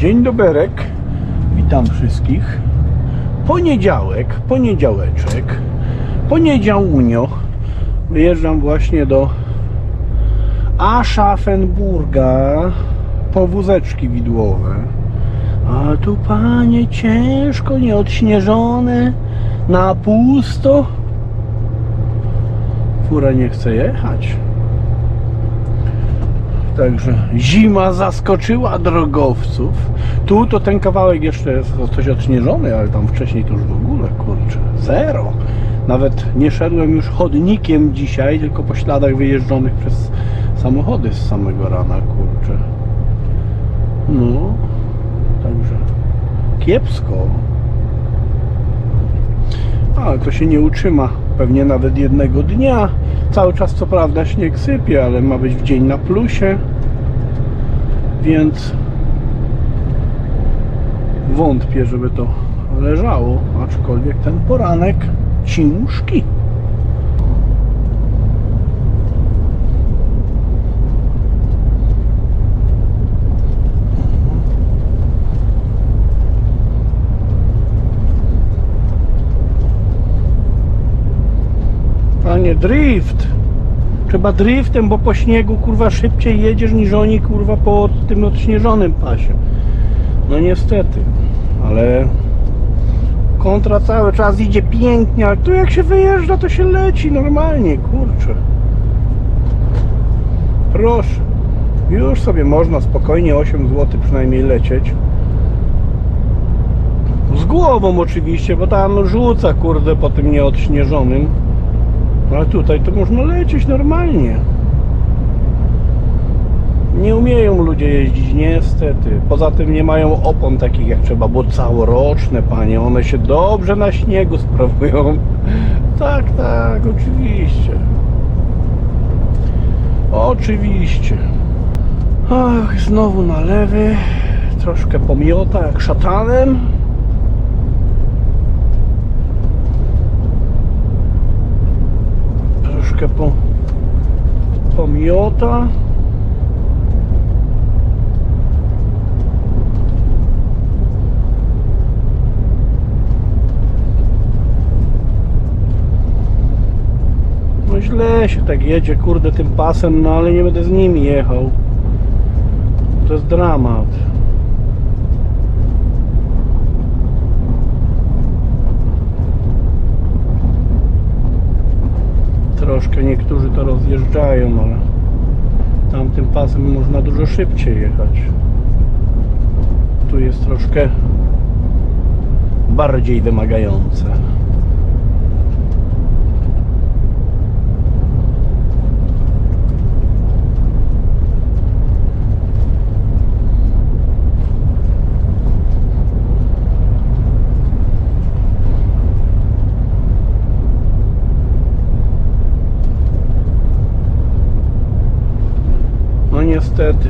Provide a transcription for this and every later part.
Dzień doberek. Witam wszystkich. Poniedziałek, poniedziałeczek, poniedziałunio. Wyjeżdżam właśnie do Aschaffenburga po wózeczki widłowe. A tu panie ciężko, nieodśnieżone, na pusto. Fura nie chce jechać. Także zima zaskoczyła drogowców. Tu to ten kawałek jeszcze jest coś odśnieżony, ale tam wcześniej to już w ogóle, kurczę, zero. Nawet nie szedłem już chodnikiem dzisiaj, tylko po śladach wyjeżdżonych przez samochody z samego rana, kurczę. No, także kiepsko. Ale to się nie utrzyma pewnie nawet jednego dnia. Cały czas co prawda śnieg sypie, ale ma być w dzień na plusie. Więc wątpię, żeby to leżało, aczkolwiek ten poranek ciężki. A nie drift. Trzeba driftem, bo po śniegu kurwa szybciej jedziesz niż oni kurwa po tym odśnieżonym pasie. No niestety, ale kontra cały czas idzie pięknie, ale tu jak się wyjeżdża, to się leci normalnie, kurczę. Proszę. Już sobie można spokojnie 8 zł przynajmniej lecieć. Z głową oczywiście, bo tam rzuca kurde po tym nieodśnieżonym. Ale tutaj to można lecieć normalnie. Nie umieją ludzie jeździć, niestety. Poza tym nie mają opon takich jak trzeba, bo całoroczne, panie. One się dobrze na śniegu sprawują. Tak, tak, oczywiście. Oczywiście. Ach, znowu na lewy. Troszkę pomiota jak szatanem. Troszkę po, pomiota. No źle się tak jedzie, kurde, tym pasem, no ale nie będę z nimi jechał. To jest dramat. Troszkę niektórzy to rozjeżdżają, ale tamtym pasem można dużo szybciej jechać. Tu jest troszkę bardziej wymagające. No niestety.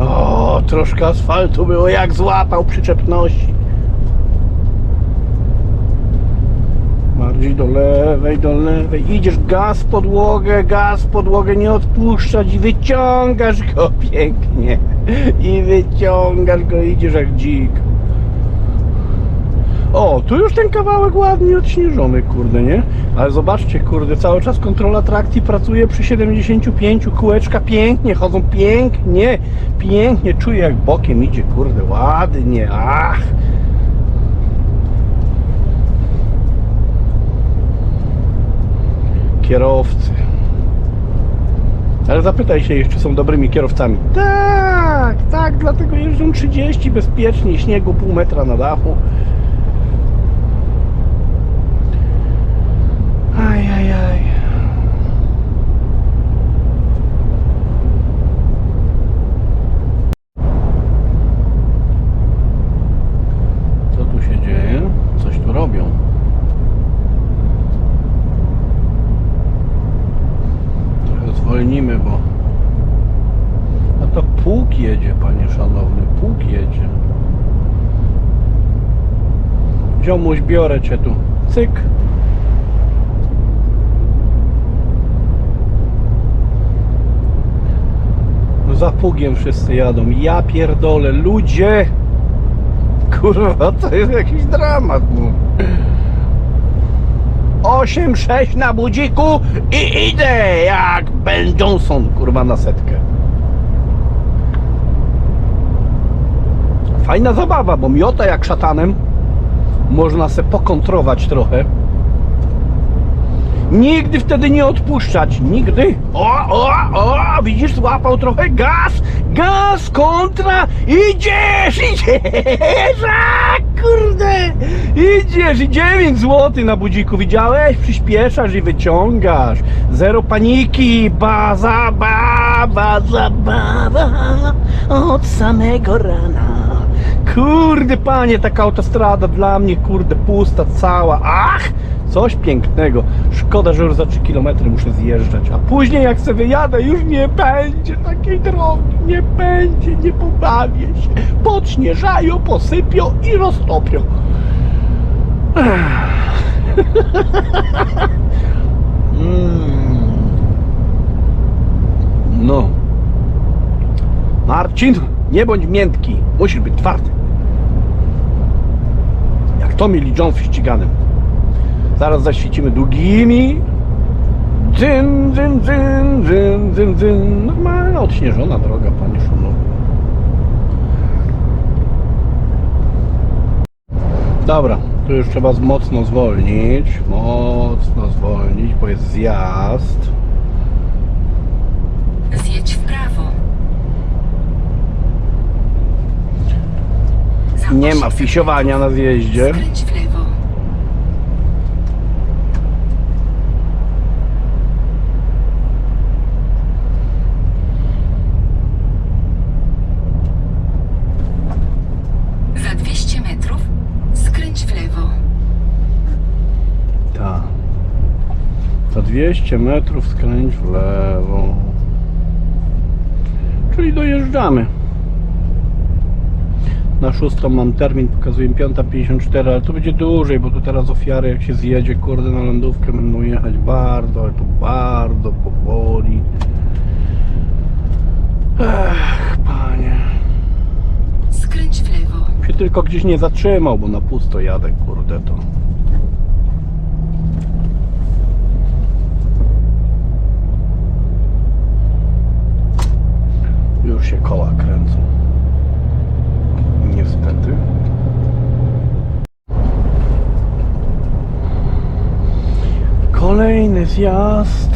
O, troszkę asfaltu było jak złapał przyczepności. Bardziej do lewej, do lewej. Idziesz gaz podłogę, gaz podłogę, nie odpuszczać i wyciągasz go pięknie. I wyciągasz go, idziesz jak dzik. O, tu już ten kawałek ładnie odśnieżony, kurde, nie? Ale zobaczcie, kurde, cały czas kontrola trakcji pracuje przy 75, kółeczka pięknie chodzą, pięknie, pięknie, czuję jak bokiem idzie, kurde, ładnie, ach. Kierowcy. Ale zapytaj się, jeszcze są dobrymi kierowcami. Tak, tak, dlatego jeżdżą 30 bezpiecznie, śniegu pół metra na dachu. Co tu się dzieje? Coś tu robią. Trochę zwolnimy, bo... A to pług jedzie, panie szanowny, pług jedzie. Ziomuś, biorę cię tu. Cyk. Za pugiem wszyscy jadą. Ja pierdolę, ludzie! Kurwa, to jest jakiś dramat, no. 8-6 na budziku i idę jak Ben Johnson, kurwa, na setkę. Fajna zabawa, bo miota jak szatanem. Można se pokontrować trochę. Nigdy wtedy nie odpuszczać. Nigdy. O, o, o, widzisz, złapał trochę gaz. Gaz, kontra. Idziesz, idziesz. A, kurde. Idziesz i 9 zł na budziku. Widziałeś? Przyspieszasz i wyciągasz. Zero paniki. Baza, ba, baza, baba. Od samego rana. Kurde panie, taka autostrada dla mnie, kurde, pusta cała. Ach! Coś pięknego. Szkoda, że już za 3 km muszę zjeżdżać. A później jak sobie wyjadę, już nie będzie takiej drogi. Nie będzie, nie pobawię się. Podśnieżają, posypią i roztopią. Mm. No. Marcin, nie bądź miętki. Musisz być twardy. Jak Tommy Lee Jones ściganym. Zaraz zaświecimy długimi. Dzyn, dzyn, dzyn, dzyn, dzyn, dzyn. Normalna, odśnieżona droga, panie szanowny. Dobra, tu już trzeba mocno zwolnić. Mocno zwolnić, bo jest zjazd. Zjedź w prawo. Nie ma 800 fisiowania na zjeździe. Skręć w lewo. Za 200 metrów skręć w lewo. Tak. Za 200 metrów skręć w lewo. Czyli dojeżdżamy. Na szóstą mam termin, pokazuje 5.54, ale to będzie dłużej, bo tu teraz ofiary jak się zjedzie, kurde, na lądówkę będą jechać bardzo, ale to bardzo powoli. Ech, panie. Skręć w lewo. Się tylko gdzieś nie zatrzymał, bo na pusto jadę, kurde, to. Już się koła kręcą. Niestety. Kolejny zjazd.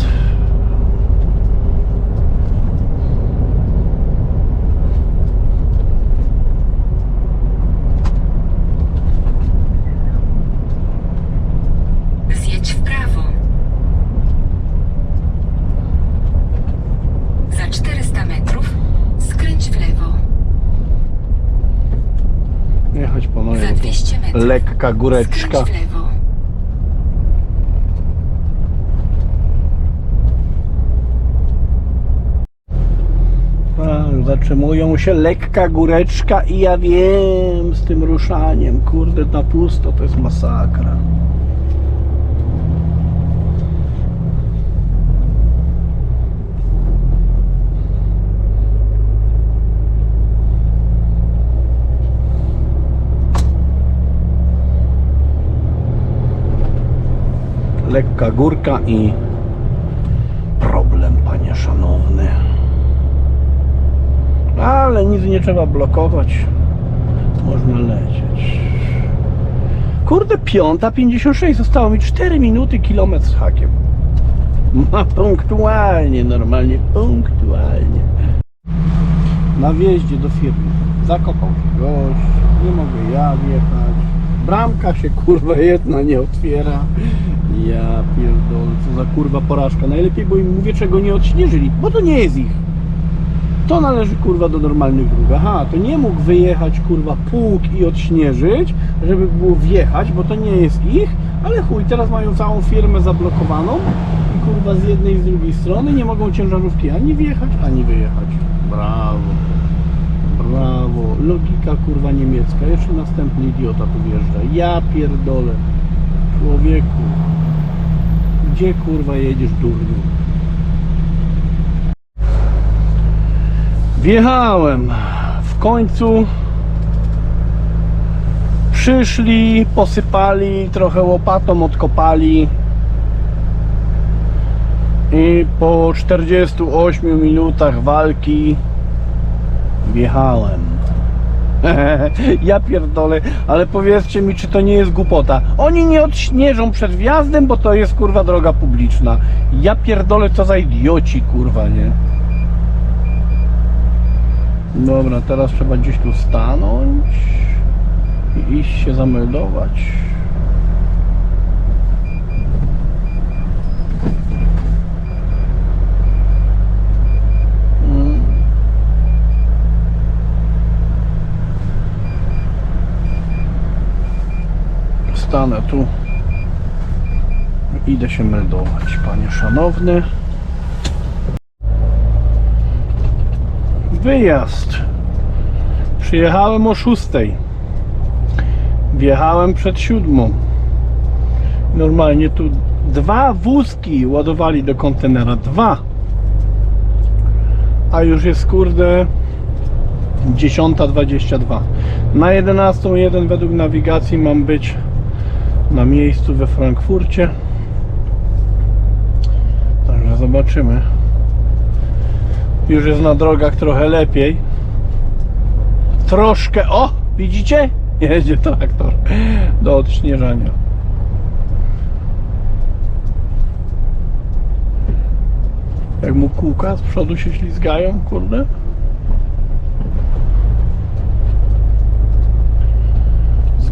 Zjedź w prawo. Za 400 metrów skręć w lewo. Jechać po nowej, Za bo to 200 metrów lekka góreczka. A, Zatrzymują się, lekka góreczka i ja wiem z tym ruszaniem, kurde na pusto to jest masakra. Lekka górka i problem, panie szanowny. Ale nic nie trzeba blokować. Można lecieć. Kurde, piąta 56. Zostało mi 4 minuty, kilometr z hakiem. Ma punktualnie, normalnie, punktualnie. Na wjeździe do firmy zakopał się gość, nie mogę ja wjechać. Bramka się kurwa jedna nie otwiera. Ja pierdolę, co za kurwa porażka. Najlepiej, bo im mówię, czego nie odśnieżyli, bo to nie jest ich. To należy kurwa do normalnych dróg. Aha, to nie mógł wyjechać kurwa pług i odśnieżyć, żeby było wjechać, bo to nie jest ich, ale chuj, teraz mają całą firmę zablokowaną i kurwa z jednej i z drugiej strony nie mogą ciężarówki ani wjechać, ani wyjechać. Brawo. Brawo. Logika kurwa niemiecka. Jeszcze następny idiota tu wjeżdża. Ja pierdolę. Człowieku. Gdzie kurwa jedziesz durniu? Wjechałem. W końcu przyszli, posypali, trochę łopatą odkopali. I po 48 minutach walki wjechałem. ja pierdolę, ale powiedzcie mi, czy to nie jest głupota. Oni nie odśnieżą przed wjazdem, bo to jest kurwa droga publiczna. Ja pierdolę, co za idioci, kurwa, nie? Dobra, teraz trzeba gdzieś tu stanąć i iść się zameldować. Stanę tu. Idę się meldować, panie szanowny. Wyjazd. Przyjechałem o 6. Wjechałem przed siódmą. Normalnie tu dwa wózki ładowali do kontenera. Dwa. A już jest kurde 10.22. Na 11.01 według nawigacji mam być na miejscu we Frankfurcie. Także zobaczymy. Już jest na drogach trochę lepiej. Troszkę. O! Widzicie? Jedzie traktor do odśnieżania. Jak mu kółka z przodu się ślizgają, kurde.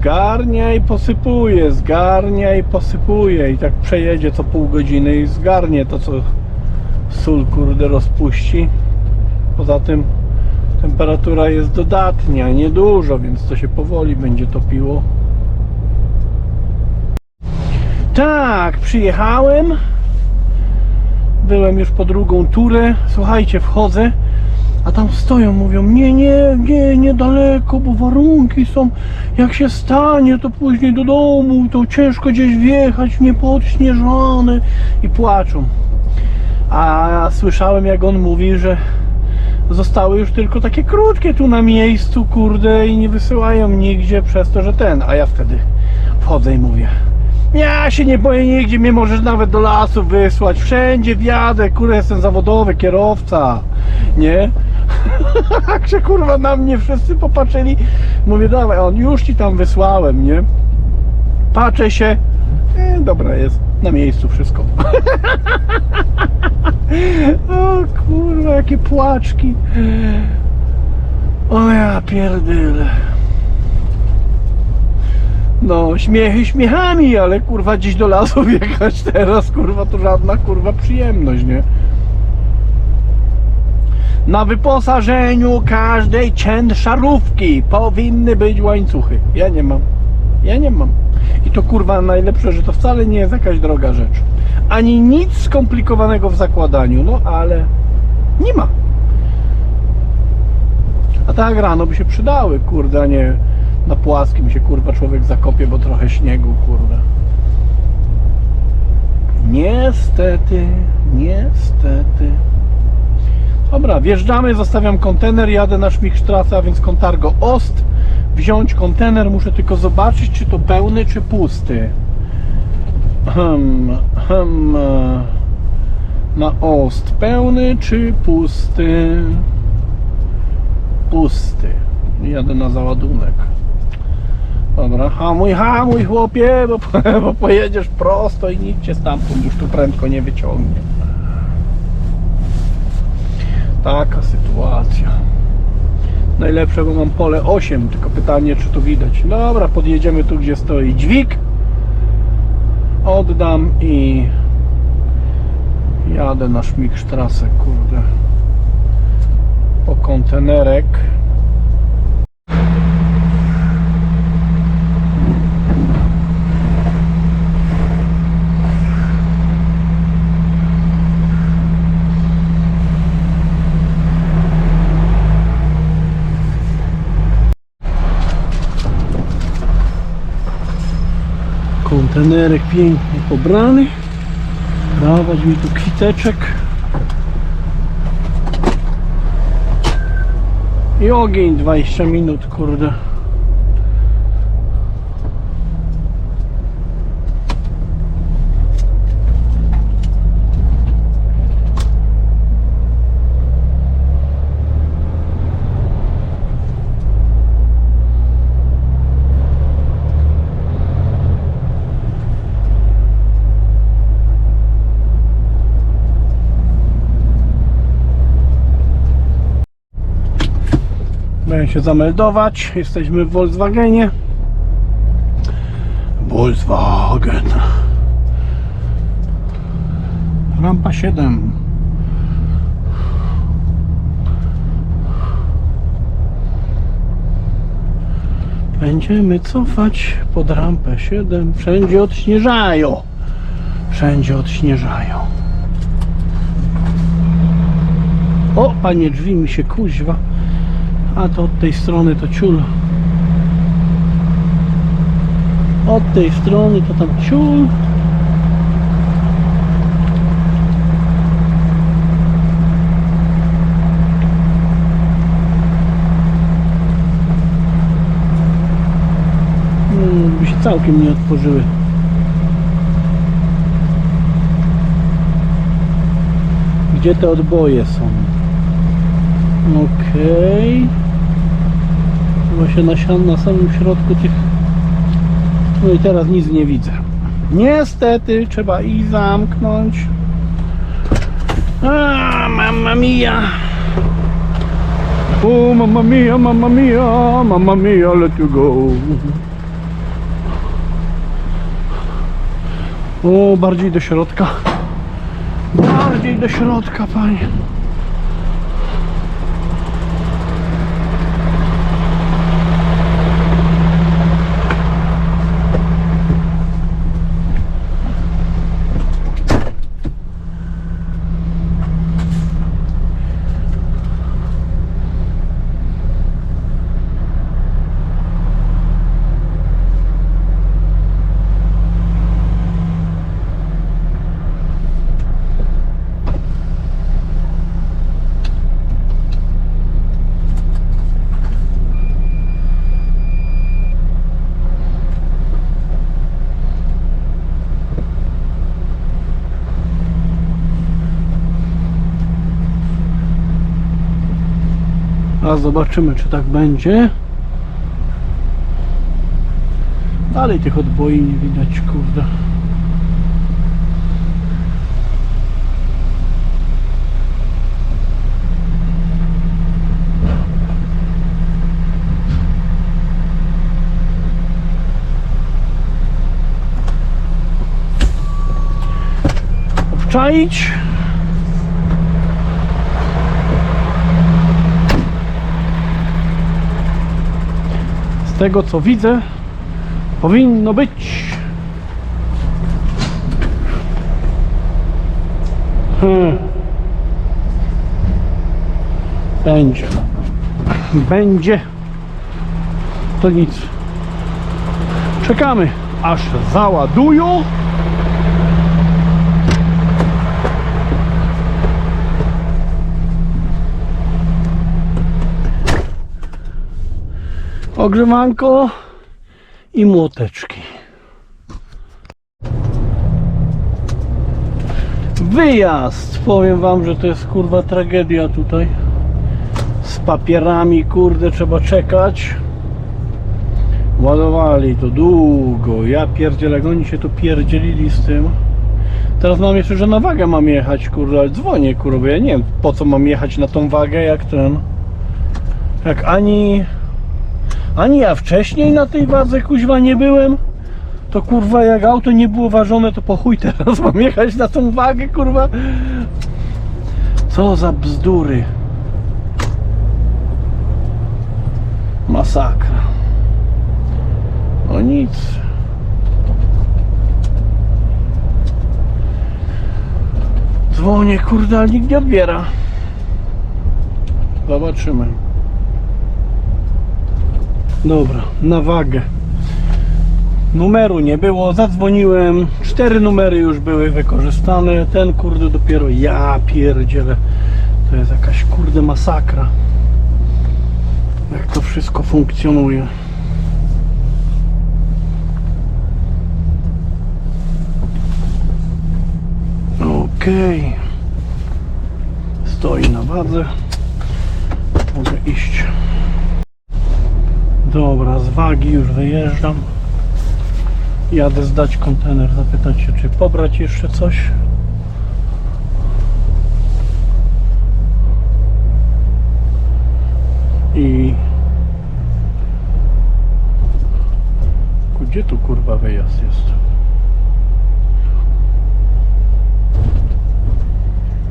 Zgarnia i posypuje, zgarnia i posypuje i tak przejedzie co pół godziny i zgarnie to co sól kurde rozpuści. Poza tym temperatura jest dodatnia, niedużo, więc to się powoli będzie topiło. Tak, przyjechałem. Byłem już po drugą turę. Słuchajcie, wchodzę, a tam stoją, mówią: Nie, nie, nie, niedaleko, bo warunki są. Jak się stanie, to później do domu, to ciężko gdzieś wjechać, niepodśnieżone. I płaczą. A słyszałem, jak on mówi, że zostały już tylko takie krótkie tu na miejscu, kurde, i nie wysyłają nigdzie przez to, że ten. A ja wtedy wchodzę i mówię. Ja się nie boję nigdzie, mnie możesz nawet do lasu wysłać. Wszędzie wjadę, kurde, jestem zawodowy kierowca. Nie? Jak się kurwa na mnie wszyscy popatrzyli, mówię, dawaj, on już ci tam wysłałem, nie? Patrzę się, e, dobra jest, na miejscu wszystko. O kurwa, jakie płaczki. O ja pierdyle. No, śmiechy śmiechami, ale kurwa gdzieś do lasu wjechać teraz, kurwa, to żadna kurwa przyjemność, nie? Na wyposażeniu każdej ciężarówki powinny być łańcuchy. Ja nie mam. Ja nie mam. I to kurwa najlepsze, że to wcale nie jest jakaś droga rzecz. Ani nic skomplikowanego w zakładaniu, no ale nie ma. A tak rano by się przydały, kurde, a nie na płaskim się kurwa człowiek zakopie, bo trochę śniegu, kurde. Niestety, niestety. Dobra, wjeżdżamy, zostawiam kontener, jadę na Szmichstrasse, a więc Kontargo Ost. Wziąć kontener, muszę tylko zobaczyć, czy to pełny, czy pusty. Hmm, hmm, na Ost pełny, czy pusty? Pusty. Jadę na załadunek. Dobra, hamuj, hamuj chłopie, bo, bo pojedziesz prosto i nikt cię stamtąd już tu prędko nie wyciągnie. Taka sytuacja. Najlepsze, bo mam pole 8, tylko pytanie, czy tu widać. Dobra, podjedziemy tu, gdzie stoi dźwig. Oddam i jadę na Szmikstrasę, kurde. Po kontenerek. Kontenerek pięknie pobrany. Dawać mi tu kwiteczek. I ogień 20 minut, kurde. Będę się zameldować. Jesteśmy w Volkswagenie. Volkswagen. Rampa 7. Będziemy cofać pod rampę 7. Wszędzie odśnieżają. Wszędzie odśnieżają. O, panie drzwi mi się kuźwa. A to od tej strony to ciul. Od tej strony to tam ciul. Hmm, by się całkiem nie otworzyły. Gdzie te odboje są? Okej. Chyba się na, sian- na samym środku tych... No i teraz nic nie widzę. Niestety, trzeba i zamknąć. A, mamma mia. O, mamma mia, mamma mia, mamma mia, let you go. O, bardziej do środka. Bardziej do środka, panie. Zobaczymy, czy tak będzie. Dalej tych odboi nie widać, kurde. Obczaić. Tego co widzę, powinno być. Hmm. Będzie. Będzie. To nic. Czekamy, aż załadują. Ogrzewanko i młoteczki. Wyjazd! Powiem wam, że to jest kurwa tragedia tutaj. Z papierami, kurde, trzeba czekać. Ładowali to długo. Ja pierdzielę, oni się tu pierdzielili z tym. Teraz mam jeszcze, że na wagę mam jechać, kurde, ale dzwonię, kurde, ja nie wiem po co mam jechać na tą wagę, jak ten. Jak ani ani ja wcześniej na tej wadze kuźwa nie byłem. To kurwa jak auto nie było ważone, to po chuj teraz mam jechać na tą wagę, kurwa. Co za bzdury. Masakra. No nic. Dzwonię, kurde, nikt nie odbiera. Zobaczymy. Dobra, na wagę. Numeru nie było, zadzwoniłem. Cztery numery już były wykorzystane. Ten kurde dopiero ja pierdzielę. To jest jakaś kurde masakra. jak to wszystko funkcjonuje. Okej. Stoi na wadze. Mogę iść. Dobra, z wagi już wyjeżdżam. Jadę zdać kontener, zapytać się, czy pobrać jeszcze coś. I... Gdzie tu kurwa wyjazd jest?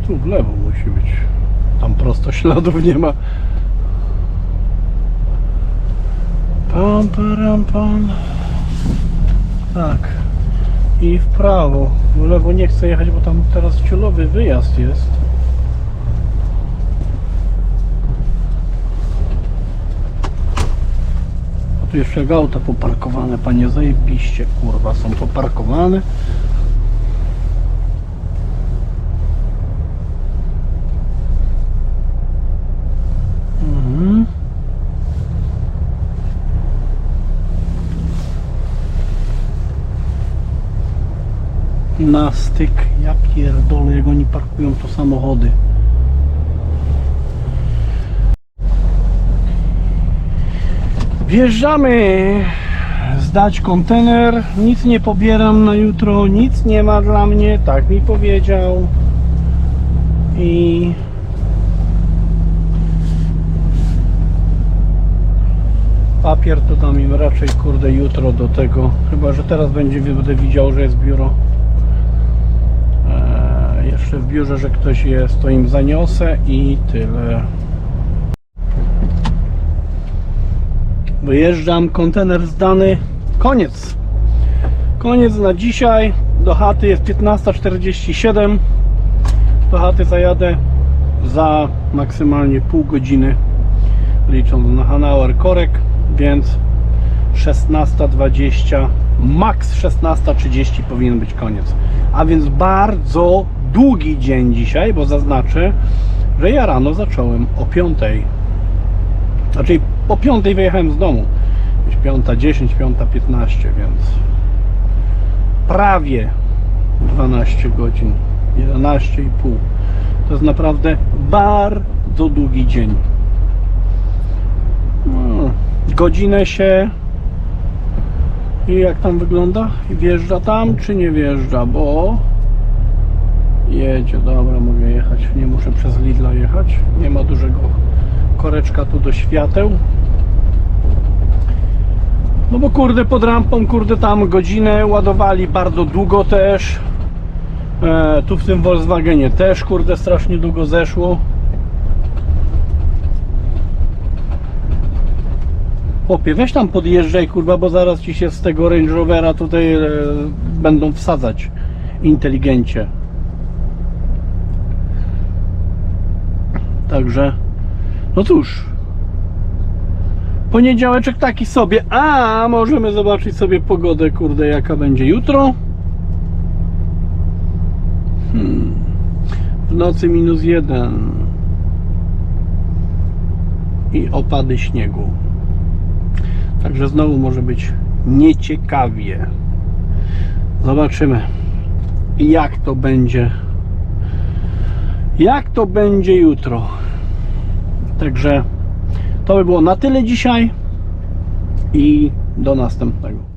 Tu w lewo musi być. Tam prosto śladów nie ma. Pam, param, pam. Tak. I w prawo. W lewo nie chcę jechać, bo tam teraz ciulowy wyjazd jest. A tu jeszcze auta poparkowane, panie zajebiście, kurwa, są poparkowane. Na styk, ja pierdolę, jak oni parkują to samochody. Wjeżdżamy zdać kontener. Nic nie pobieram na jutro, nic nie ma dla mnie, tak mi powiedział. I papier to dam im raczej kurde jutro do tego. Chyba, że teraz będzie będę widział, że jest biuro. Jeszcze w biurze, że ktoś jest, to im zaniosę i tyle. Wyjeżdżam, kontener zdany. Koniec. Koniec na dzisiaj. Do chaty jest 15.47. Do chaty zajadę za maksymalnie pół godziny. Licząc na Hanauer korek, więc 16.20, max 16.30 powinien być koniec. A więc bardzo długi dzień dzisiaj, bo zaznaczę, że ja rano zacząłem o 5.00 znaczy po piątej wyjechałem z domu. Gdzieś piąta 10, piąta 15, więc prawie 12 godzin, 11,5. To jest naprawdę bardzo długi dzień. No, godzinę się i jak tam wygląda? Wjeżdża tam czy nie wjeżdża? Bo jedzie, dobra, mogę jechać. Nie muszę przez Lidla jechać. Nie ma dużego koreczka tu do świateł. No bo kurde pod rampą, kurde tam godzinę ładowali bardzo długo też. E, tu w tym Volkswagenie też kurde strasznie długo zeszło. Chłopie, weź tam podjeżdżaj kurwa, bo zaraz ci się z tego Range Rovera tutaj e, będą wsadzać inteligencie. Także no cóż. Poniedziałeczek taki sobie. A możemy zobaczyć sobie pogodę, kurde, jaka będzie jutro. Hmm. W nocy minus jeden. I opady śniegu. Także znowu może być nieciekawie. Zobaczymy, jak to będzie. Jak to będzie jutro. Także to by było na tyle dzisiaj i do następnego.